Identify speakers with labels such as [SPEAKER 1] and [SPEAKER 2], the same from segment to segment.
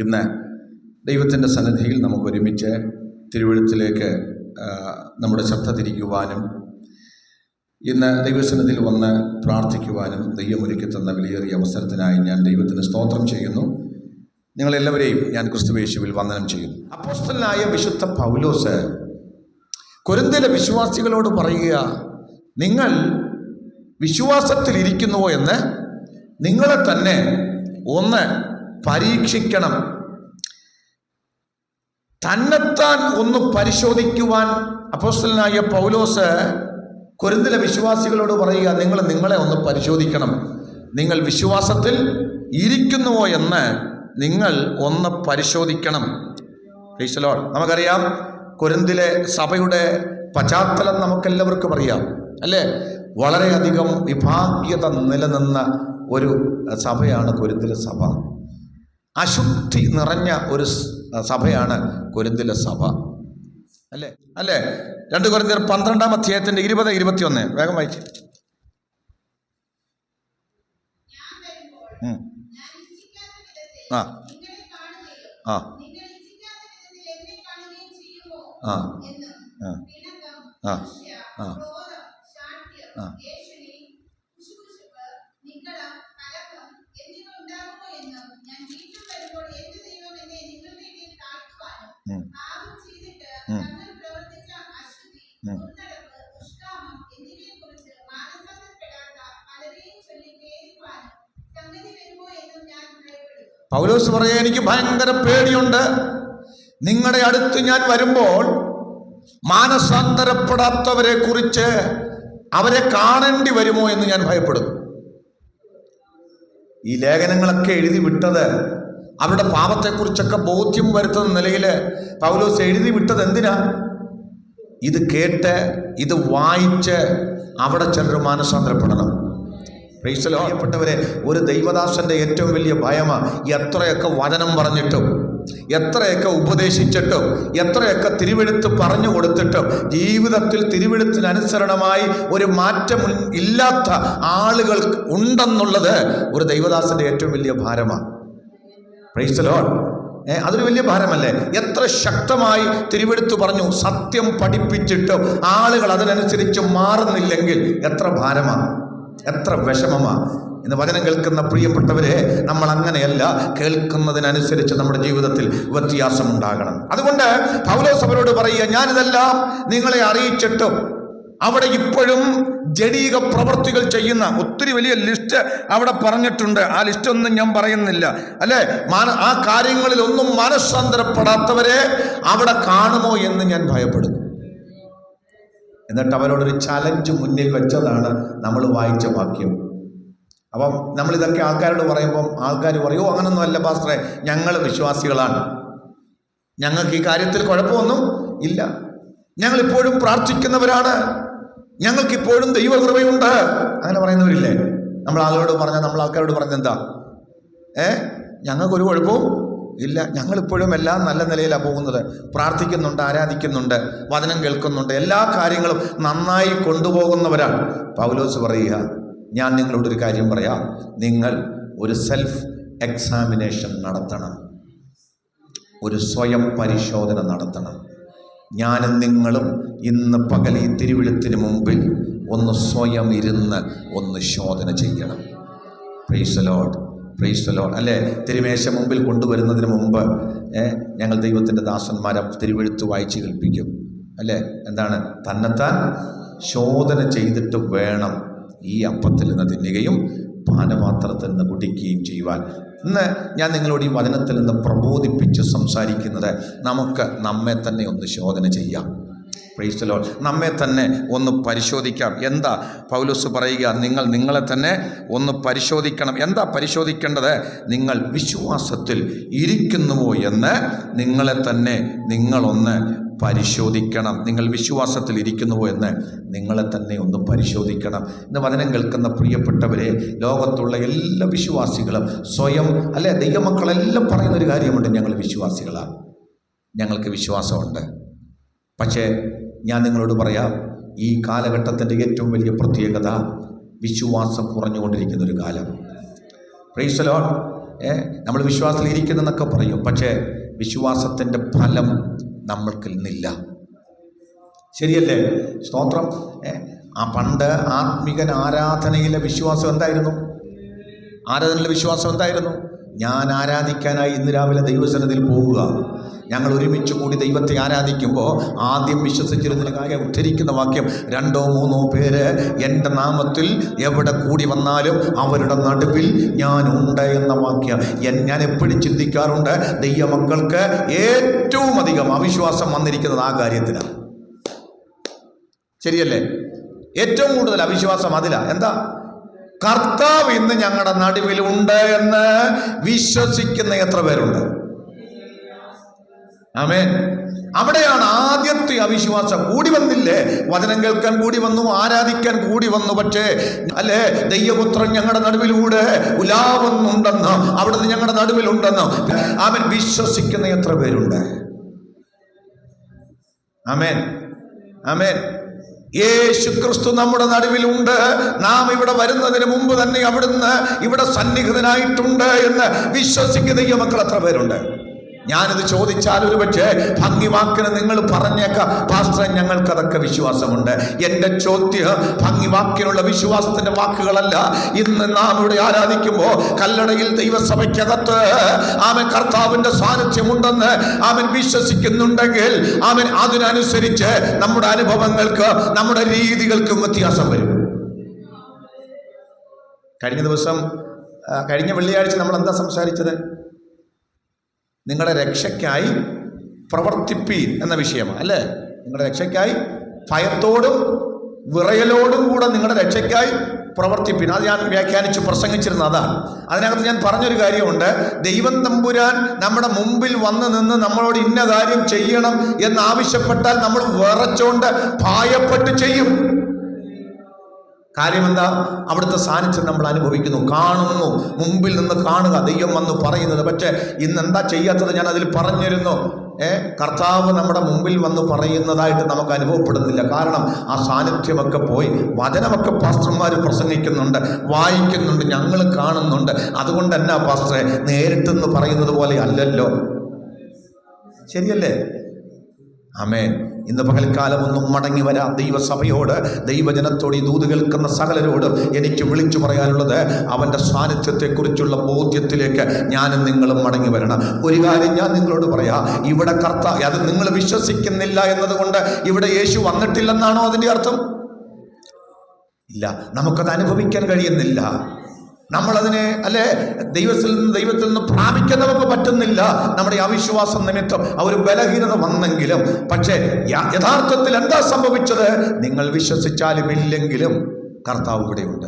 [SPEAKER 1] ഇന്ന് ദൈവത്തിന്റെ സന്നിധിയിൽ നമുക്കൊരുമിച്ച് തിരുവഴുത്തിലേക്ക് നമ്മുടെ ശ്രദ്ധ തിരിക്കുവാനും ഇന്ന് ദൈവസന്നിധിയിൽ വന്ന് പ്രാർത്ഥിക്കുവാനും ദൈവം ഒരുക്കി തന്ന വിലയേറിയ അവസരത്തിനായി ഞാൻ ദൈവത്തിന് സ്തോത്രം ചെയ്യുന്നു. നിങ്ങളെല്ലാവരെയും ഞാൻ ക്രിസ്തുവേശുവിൽ വന്ദനം ചെയ്യുന്നു. അപ്പോസ്തലനായ വിശുദ്ധ പൗലോസ് കൊരിന്തിലെ വിശ്വാസികളോട് പറയുക നിങ്ങൾ വിശ്വാസത്തിലിരിക്കുന്നുവോ എന്ന് നിങ്ങളെ തന്നെ ഒന്ന് പരീക്ഷിക്കണം. തന്നെത്താൻ ഒന്ന് പരിശോധിക്കുവാൻ അപ്പോസ്തലനായ പൗലോസ് കൊരിന്തിലെ വിശ്വാസികളോട് പറയുക നിങ്ങൾ നിങ്ങളെ ഒന്ന് പരിശോധിക്കണം. നിങ്ങൾ വിശ്വാസത്തിൽ ഇരിക്കുന്നുവോ എന്ന് നിങ്ങൾ ഒന്ന് പരിശോധിക്കണം. ഈശ്വലോ നമുക്കറിയാം കൊരിന്തിലെ സഭയുടെ പശ്ചാത്തലം നമുക്കെല്ലാവർക്കും അറിയാം അല്ലേ? വളരെയധികം വിഭാഗ്യത നിലനിന്ന ഒരു സഭയാണ് കൊരിന്തിലെ സഭ. അശുദ്ധി നിറഞ്ഞ ഒരു സഭയാണ് കുരുന്തിലെ സഭ. അല്ലേ? അല്ലേ? രണ്ട് കൊരിന്തിയർ പന്ത്രണ്ടാം അധ്യായത്തിന്റെ ഇരുപത് ഇരുപത്തിയൊന്ന്. വേഗം വായിച്ചു. ആ. ആ. ആ. ആ. ആ. ആ. പൗലോസ് പറയാ എനിക്ക് ഭയങ്കര പേടിയുണ്ട്. നിങ്ങളുടെ അടുത്ത് ഞാൻ വരുമ്പോൾ മാനസാന്തരപ്പെടാത്തവരെ കുറിച്ച് അവരെ കാണേണ്ടി വരുമോ എന്ന് ഞാൻ ഭയപ്പെടുന്നു. ഈ ലേഖനങ്ങളൊക്കെ എഴുതി വിട്ടത് അവരുടെ പാപത്തെക്കുറിച്ചൊക്കെ ബോധ്യം വരുത്തുന്ന നിലയിൽ പൗലോസ് എഴുതി വിട്ടത് എന്തിനാ? ഇത് കേട്ട് ഇത് വായിച്ച് അവിടെ ചിലർ മാനസാന്തരപ്പെടണം. പ്രീസലോയപ്പെട്ടവരെ ഒരു ദൈവദാസന്റെ ഏറ്റവും വലിയ ഭയമാണ് എത്രയൊക്കെ വചനം പറഞ്ഞിട്ടും എത്രയൊക്കെ ഉപദേശിച്ചിട്ടും എത്രയൊക്കെ തിരുവെഴുത്ത് പറഞ്ഞു കൊടുത്തിട്ടും ജീവിതത്തിൽ തിരുവെഴുത്തിനനുസരണമായി ഒരു മാറ്റം ഇല്ലാത്ത ആളുകൾ ഉണ്ടെന്നുള്ളത് ഒരു ദൈവദാസന്റെ ഏറ്റവും വലിയ ഭാരമാണ് പ്രൈസലോൺ ഏ അതൊരു വലിയ ഭാരമല്ലേ? എത്ര ശക്തമായി തിരുവെടുത്ത് പറഞ്ഞു സത്യം പഠിപ്പിച്ചിട്ടും ആളുകൾ അതിനനുസരിച്ച് മാറുന്നില്ലെങ്കിൽ എത്ര ഭാരമാണ് എത്ര വിഷമമാണ് എന്ന് വചനം കേൾക്കുന്ന പ്രിയപ്പെട്ടവരെ നമ്മൾ അങ്ങനെയല്ല കേൾക്കുന്നതിനനുസരിച്ച് നമ്മുടെ ജീവിതത്തിൽ വ്യത്യാസം ഉണ്ടാകണം അതുകൊണ്ട് പൗലോസ് അവരോട് പറയുക ഞാനിതെല്ലാം നിങ്ങളെ അറിയിച്ചിട്ടും അവിടെ ഇപ്പോഴും ജടീക പ്രവർത്തികൾ ചെയ്യുന്ന ഒത്തിരി വലിയ ലിസ്റ്റ് അവിടെ പറഞ്ഞിട്ടുണ്ട്. ആ ലിസ്റ്റ് ഒന്നും ഞാൻ പറയുന്നില്ല. അല്ലേ? മാന ആ കാര്യങ്ങളിലൊന്നും മനസ്സാന്തരപ്പെടാത്തവരെ അവിടെ കാണുമോ എന്ന് ഞാൻ ഭയപ്പെടുന്നു. എന്നിട്ട് അവരോടൊരു ചലഞ്ച് മുന്നിൽ വെച്ചതാണ് നമ്മൾ വായിച്ച വാക്യം. അപ്പം നമ്മളിതൊക്കെ ആൾക്കാരോട് പറയുമ്പം ആൾക്കാർ പറയോ അങ്ങനൊന്നും അല്ല പാസ്റ്ററെ ഞങ്ങൾ വിശ്വാസികളാണ്. ഞങ്ങൾക്ക് ഈ കാര്യത്തിൽ കുഴപ്പമൊന്നും ഇല്ല. ഞങ്ങൾ ഇപ്പോഴും പ്രാർത്ഥിക്കുന്നവരാണ്. ഞങ്ങൾക്കിപ്പോഴും ദൈവകൃപയുണ്ട്. അങ്ങനെ പറയുന്നവരില്ലേ? നമ്മൾ ആളുകളോട് പറഞ്ഞാൽ നമ്മൾ ആൾക്കാരോട് പറഞ്ഞ എന്താ? ഏ? ഞങ്ങൾക്കൊരു കുഴപ്പവും ഇല്ല. ഞങ്ങളിപ്പോഴും എല്ലാം നല്ല നിലയിലാണ് പോകുന്നത്. പ്രാർത്ഥിക്കുന്നുണ്ട് ആരാധിക്കുന്നുണ്ട് വചനം കേൾക്കുന്നുണ്ട്. എല്ലാ കാര്യങ്ങളും നന്നായി കൊണ്ടുപോകുന്നവരാണ്. പൗലോസ് പറയുക ഞാൻ നിങ്ങളോടൊരു കാര്യം പറയാം. നിങ്ങൾ ഒരു സെൽഫ് എക്സാമിനേഷൻ നടത്തണം. ഒരു സ്വയം പരിശോധന നടത്തണം. ഞാനും നിങ്ങളും ഇന്ന് പകൽ ഈ തിരുവിഴുത്തിന് മുമ്പിൽ ഒന്ന് സ്വയം ഇരുന്ന് ഒന്ന് ശോധന ചെയ്യണം. പ്രൈസ് ലോഡ് പ്രൈസ് ലോഡ് അല്ലേ? തിരുമേശ മുമ്പിൽ കൊണ്ടുവരുന്നതിന് മുമ്പ് ഞങ്ങൾ ദൈവത്തിന്റെ ദാസന്മാരെ തിരുവെഴുത്ത് വായിച്ച് കേൾപ്പിക്കും. അല്ലേ? എന്താണ്? തന്നെത്താൻ ശോധന ചെയ്തിട്ട് വേണം ഈ അപ്പത്തിൽ നിന്ന് തിന്നുകയും പാനപാത്രത്തിൽ നിന്ന് കുടിക്കുകയും ചെയ്യുവാൻ. ഇന്ന് ഞാൻ നിങ്ങളോട് ഈ വചനത്തിൽ നിന്ന് പ്രബോധിപ്പിച്ച് സംസാരിക്കുന്നത് നമുക്ക് നമ്മെ തന്നെ ഒന്ന് ശോധന ചെയ്യാം. പ്രൈസ്തലോ നമ്മെ തന്നെ ഒന്ന് പരിശോധിക്കാം. എന്താ? പൗലോസ് പറയുക നിങ്ങൾ നിങ്ങളെ തന്നെ ഒന്ന് പരിശോധിക്കണം. എന്താ പരിശോധിക്കേണ്ടത്? നിങ്ങൾ വിശ്വാസത്തിൽ ഇരിക്കുന്നുവോ എന്ന് നിങ്ങളെ തന്നെ നിങ്ങളൊന്ന് പരിശോധിക്കണം. നിങ്ങൾ വിശ്വാസത്തിൽ ഇരിക്കുന്നുവോ എന്ന് നിങ്ങളെ തന്നെ ഒന്ന് പരിശോധിക്കണം. ഇന്ന് വചനം കേൾക്കുന്ന പ്രിയപ്പെട്ടവരെ ലോകത്തുള്ള എല്ലാ വിശ്വാസികളും സ്വയം അല്ലെ ദൈവമക്കളെല്ലാം പറയുന്നൊരു കാര്യമുണ്ട്. ഞങ്ങൾ വിശ്വാസികളാണ്. ഞങ്ങൾക്ക് വിശ്വാസമുണ്ട്. പക്ഷേ ഞാൻ നിങ്ങളോട് പറയാം ഈ കാലഘട്ടത്തിന്റെ ഏറ്റവും വലിയ പ്രത്യേകത വിശ്വാസം കുറഞ്ഞുകൊണ്ടിരിക്കുന്ന ഒരു കാലം പ്രൈസലോൺ നമ്മൾ വിശ്വാസത്തിൽ ഇരിക്കുന്നെന്നൊക്കെ പറയും. പക്ഷേ വിശ്വാസത്തിന്റെ ഫലം നമ്മൾക്കിൽ നിന്നില്ല ശരിയല്ലേ? സ്തോത്രം. ആ പണ്ട് ആത്മികൻ ആരാധനയിലെ വിശ്വാസം എന്തായിരുന്നു? ആരാധനയിലെ വിശ്വാസം എന്തായിരുന്നു? ഞാൻ ആരാധിക്കാനായി ഇന്ന് രാവിലെ ദൈവസനത്തിൽ പോവുക. ഞങ്ങൾ ഒരുമിച്ച് കൂടി ദൈവത്തെ ആരാധിക്കുമ്പോൾ ആദ്യം വിശ്വസിച്ചിരുന്നതിന് കാര്യം ഉദ്ധരിക്കുന്ന വാക്യം രണ്ടോ മൂന്നോ പേര് എന്റെ നാമത്തിൽ എവിടെ കൂടി വന്നാലും അവരുടെ നടുവിൽ ഞാനുണ്ട് എന്ന വാക്യം. ഞാൻ എപ്പോഴും ചിന്തിക്കാറുണ്ട് ദൈവമക്കൾക്ക് ഏറ്റവും അധികം അവിശ്വാസം വന്നിരിക്കുന്നത് ആ കാര്യത്തിലാണ് ശരിയല്ലേ? ഏറ്റവും കൂടുതൽ അവിശ്വാസം അതിലാണ് എന്താ? കർത്താവ് ഇന്ന് ഞങ്ങളുടെ നടുവിലുണ്ട് എന്ന് വിശ്വസിക്കുന്ന എത്ര പേരുണ്ട്? ആമേൻ. അവിടെയാണ് ആദ്യത്തെ അവിശ്വാസം. കൂടി വന്നില്ലേ? വചനം കേൾക്കാൻ കൂടി വന്നു ആരാധിക്കാൻ കൂടി വന്നു. പക്ഷേ അല്ലേ? ദൈവപുത്രൻ ഞങ്ങളുടെ നടുവിലൂടെ ഉലാവുന്നുണ്ടെന്ന് അവിടുന്ന് ഞങ്ങളുടെ നടുവിലുണ്ടെന്ന്. അവൻ വിശ്വസിക്കുന്ന എത്ര പേരുണ്ട്? ആമേൻ. ആമേൻ. യേശു ക്രിസ്തു നമ്മുടെ നടുവിലുണ്ട്. നാം ഇവിടെ വരുന്നതിന് മുമ്പ് തന്നെ അവിടുന്ന് ഇവിടെ സന്നിഹിതനായിട്ടുണ്ട് എന്ന് വിശ്വസിക്കുന്ന ഈ മക്കൾ എത്ര പേരുണ്ട്? ഞാനിത് ചോദിച്ചാൽ ഒരു പക്ഷേ ഭംഗിവാക്കിന് നിങ്ങൾ പറഞ്ഞേക്ക. പാസ്റ്റർ ഞങ്ങൾക്കതൊക്കെ വിശ്വാസമുണ്ട്. എന്റെ ചോദ്യം ഭംഗിവാക്കിനുള്ള വിശ്വാസത്തിന്റെ വാക്കുകളല്ല. ഇന്ന് നാം ഇവിടെ ആരാധിക്കുമ്പോൾ കല്ലടയിൽ ദൈവസഭയ്ക്കകത്ത് ആമൻ കർത്താവിന്റെ സാന്നിധ്യമുണ്ടെന്ന് അവൻ വിശ്വസിക്കുന്നുണ്ടെങ്കിൽ അവൻ അതിനനുസരിച്ച് നമ്മുടെ അനുഭവങ്ങൾക്ക് നമ്മുടെ രീതികൾക്കും വ്യത്യാസം വരും. കഴിഞ്ഞ ദിവസം കഴിഞ്ഞ വെള്ളിയാഴ്ച നമ്മൾ എന്താ സംസാരിച്ചത്? നിങ്ങളുടെ രക്ഷയ്ക്കായി പ്രവർത്തിപ്പീൻ എന്ന വിഷയമാണ് അല്ലേ? നിങ്ങളുടെ രക്ഷയ്ക്കായി ഭയത്തോടും വിറയലോടും കൂടെ നിങ്ങളുടെ രക്ഷയ്ക്കായി പ്രവർത്തിപ്പിൻ. അത് ഞാൻ വ്യാഖ്യാനിച്ച് പ്രസംഗിച്ചിരുന്ന അതാണ്. അതിനകത്ത് ഞാൻ പറഞ്ഞൊരു കാര്യമുണ്ട് ദൈവം തമ്പുരാൻ നമ്മുടെ മുമ്പിൽ വന്ന് നിന്ന് നമ്മളോട് ഇന്ന കാര്യം ചെയ്യണം എന്നാവശ്യപ്പെട്ടാൽ നമ്മൾ വിറച്ചോണ്ട് ഭയപ്പെട്ട് ചെയ്യും. കാര്യം എന്താ അവിടുത്തെ സാന്നിധ്യം നമ്മൾ അനുഭവിക്കുന്നു കാണുന്നു. മുമ്പിൽ നിന്ന് കാണുക ദൈവം വന്ന് പറയുന്നത്. പക്ഷേ ഇന്ന് എന്താ ചെയ്യാത്തത് ഞാൻ അതിൽ പറഞ്ഞിരുന്നു? ഏ? കർത്താവ് നമ്മുടെ മുമ്പിൽ വന്ന് പറയുന്നതായിട്ട് നമുക്ക് അനുഭവപ്പെടുന്നില്ല. കാരണം ആ സാന്നിധ്യമൊക്കെ പോയി. വചനമൊക്കെ പാസ്റ്റർമാർ പ്രസംഗിക്കുന്നുണ്ട് വായിക്കുന്നുണ്ട് ഞങ്ങൾ കാണുന്നുണ്ട്. അതുകൊണ്ട് തന്നെ പാസ്റ്ററെ? നേരിട്ടെന്ന് പറയുന്നത് പോലെ അല്ലല്ലോ. ശരിയല്ലേ? ആമേൻ. ഇന്ന് പകൽക്കാലം ഒന്നും മടങ്ങി വരാം. ദൈവസഭയോട് ദൈവജനത്തോട് ഈ ദൂത് കേൾക്കുന്ന സകലരോടും എനിക്ക് വിളിച്ചു പറയാനുള്ളത് അവന്റെ സാന്നിധ്യത്തെക്കുറിച്ചുള്ള ബോധ്യത്തിലേക്ക് ഞാനും നിങ്ങളും മടങ്ങി വരണം. ഒരു കാര്യം ഞാൻ നിങ്ങളോട് പറയാം. ഇവിടെ കർത്ത അത് നിങ്ങൾ വിശ്വസിക്കുന്നില്ല എന്നതുകൊണ്ട് ഇവിടെ യേശു വന്നിട്ടില്ലെന്നാണോ അതിന്റെ അർത്ഥം? ഇല്ല. നമുക്കത് അനുഭവിക്കാൻ കഴിയുന്നില്ല. നമ്മളതിനെ അല്ലെ? ദൈവത്തിൽ നിന്ന് ദൈവത്തിൽ നിന്ന് പ്രാപിക്കാൻ നമുക്ക് പറ്റുന്നില്ല നമ്മുടെ അവിശ്വാസം നിമിത്തം. ആ ഒരു ബലഹീനത വന്നെങ്കിലും പക്ഷേ യഥാർത്ഥത്തിൽ എന്താ സംഭവിച്ചത്? നിങ്ങൾ വിശ്വസിച്ചാലും ഇല്ലെങ്കിലും കർത്താവ് ഇവിടെയുണ്ട്.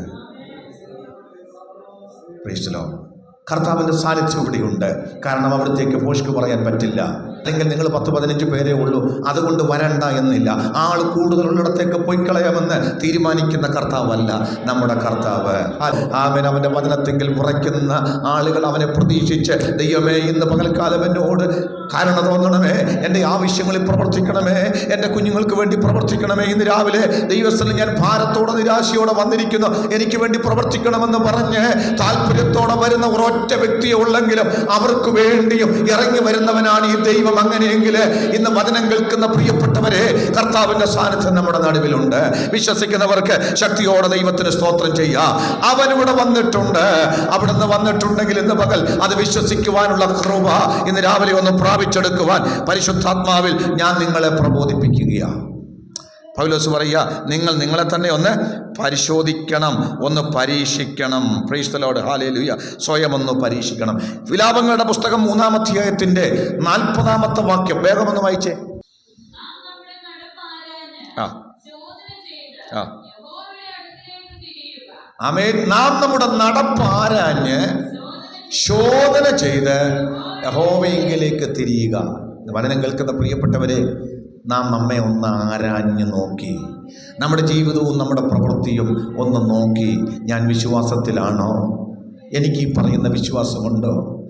[SPEAKER 1] കർത്താവിന്റെ സാന്നിധ്യം ഇവിടെയുണ്ട്. കാരണം അവിടത്തേക്ക് പോഷ്ക്ക് പറയാൻ പറ്റില്ല. അല്ലെങ്കിൽ നിങ്ങൾ പത്ത് പതിനഞ്ച് പേരേ ഉള്ളൂ. അതുകൊണ്ട് വരണ്ട എന്നില്ല. ആൾ കൂടുതലുള്ളിടത്തേക്ക് പോയി കളയാമെന്ന് തീരുമാനിക്കുന്ന കർത്താവല്ല നമ്മുടെ കർത്താവ്. ആമേൻ. അവന്റെ വചനത്തെങ്കിൽ ഉറയ്ക്കുന്ന ആളുകൾ അവനെ പ്രതീക്ഷിച്ച് ദൈവമേ ഇന്ന് പകൽക്കാലം എന്നോട് കാരണം തോന്നണമേ എന്റെ ആവശ്യങ്ങളിൽ പ്രവർത്തിക്കണമേ. എന്റെ കുഞ്ഞുങ്ങൾക്ക് വേണ്ടി പ്രവർത്തിക്കണമേ. ഇന്ന് രാവിലെ ദൈവസ്ഥലം ഞാൻ ഭാരത്തോടെ നിരാശയോടെ വന്നിരിക്കുന്നു. എനിക്ക് വേണ്ടി പ്രവർത്തിക്കണമെന്ന് പറഞ്ഞ് താല്പര്യത്തോടെ വരുന്ന ഒരൊറ്റ വ്യക്തിയെ ഉള്ളെങ്കിലും അവർക്ക് വേണ്ടിയും ഇറങ്ങി വരുന്നവനാണ് ഈ ദൈവം അങ്ങനെയെങ്കിൽ ഇന്ന് വചനം കേൾക്കുന്ന പ്രിയപ്പെട്ടവരെ കർത്താവിന്റെ സാന്നിധ്യം നമ്മുടെ നടുവിലുണ്ട്. വിശ്വസിക്കുന്നവർക്ക് ശക്തിയോടെ ദൈവത്തിന് സ്തോത്രം ചെയ്യാം. അവനിവിടെ വന്നിട്ടുണ്ട്. അവിടുന്ന് വന്നിട്ടുണ്ടെങ്കിൽ ഇന്ന് പകൽ അത് വിശ്വസിക്കുവാനുള്ള കൃപ ഇന്ന് രാവിലെ ഒന്ന് പ്രാപിച്ചെടുക്കുവാൻ പരിശുദ്ധാത്മാവിൽ ഞാൻ നിങ്ങളെ പ്രബോധിപ്പിക്കുകയാണ് പൗലോസ് പറയുക നിങ്ങൾ നിങ്ങളെ തന്നെ ഒന്ന് പരിശോധിക്കണം ഒന്ന് പരീക്ഷിക്കണം. പ്രീസ്തലോട് ഹാലേലുയ സ്വയം ഒന്ന് പരീക്ഷിക്കണം. വിലാപങ്ങളുടെ പുസ്തകം മൂന്നാമധ്യായത്തിന്റെ നാൽപ്പതാമത്തെ വാക്യം.
[SPEAKER 2] വേഗം ഒന്ന് വായിച്ചേ.
[SPEAKER 1] ആ. ആ. ആമേൻ. നാം നമ്മുടെ നടപ്പാരാഞ്ഞ്
[SPEAKER 2] ശോധന
[SPEAKER 1] ചെയ്ത് യഹോവയെങ്കിലേക്ക് തിരിയുക. വചനം കേൾക്കുന്ന പ്രിയപ്പെട്ടവരെ നാം നമ്മെ ഒന്ന് ആരാഞ്ഞു നോക്കി. നമ്മുടെ ജീവിതവും നമ്മുടെ പ്രവൃത്തിയും ഒന്ന് നോക്കി. ഞാൻ വിശ്വാസത്തിലാണോ? എനിക്ക് ഈ പറയുന്ന വിശ്വാസമുണ്ടോ?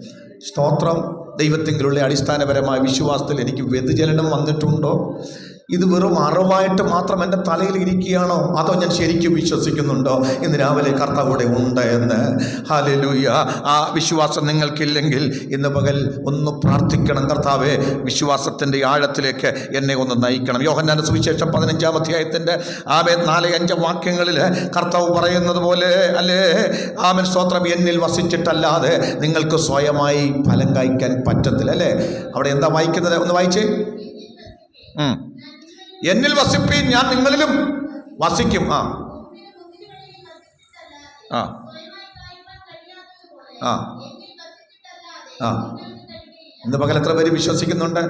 [SPEAKER 1] സ്തോത്രം. ദൈവത്തെങ്കിലുള്ള അടിസ്ഥാനപരമായ വിശ്വാസത്തിൽ എനിക്ക് വ്യതിചലനം വന്നിട്ടുണ്ടോ? ഇത് വെറും അറിവായിട്ട് മാത്രം എന്റെ തലയിൽ ഇരിക്കുകയാണോ? അതോ ഞാൻ ശരിക്കും വിശ്വസിക്കുന്നുണ്ടോ? ഇന്ന് രാവിലെ കർത്താവൂടെ ഉണ്ട് എന്ന്. ഹാലലൂയ ആ വിശ്വാസം നിങ്ങൾക്കില്ലെങ്കിൽ ഇന്ന് പകൽ ഒന്ന് പ്രാർത്ഥിക്കണം കർത്താവെ. വിശ്വാസത്തിന്റെ ആഴത്തിലേക്ക് എന്നെ ഒന്ന് നയിക്കണം. യോഹന്നാന സുവിശേഷം പതിനഞ്ചാം അധ്യായത്തിന്റെ ആമേ നാല് അഞ്ച് വാക്യങ്ങളിൽ കർത്താവ് പറയുന്നത് പോലെ അല്ലേ? ആമൻ. സ്തോത്രം. എന്നിൽ വസിച്ചിട്ടല്ലാതെ നിങ്ങൾക്ക് സ്വയമായി ഫലം കായ്ക്കാൻ പറ്റത്തില്ല അല്ലേ? അവിടെ എന്താ വായിക്കുന്നത്? ഒന്ന് വായിച്ചേ. ഉം. എന്നിൽ വസിപ്പീൻ ഞാൻ നിങ്ങളിലും വസിക്കും. ആ. ആ. ആ. ആ. ഇന്ന് പകൽ എത്ര പേര് വിശ്വസിക്കുന്നുണ്ട്?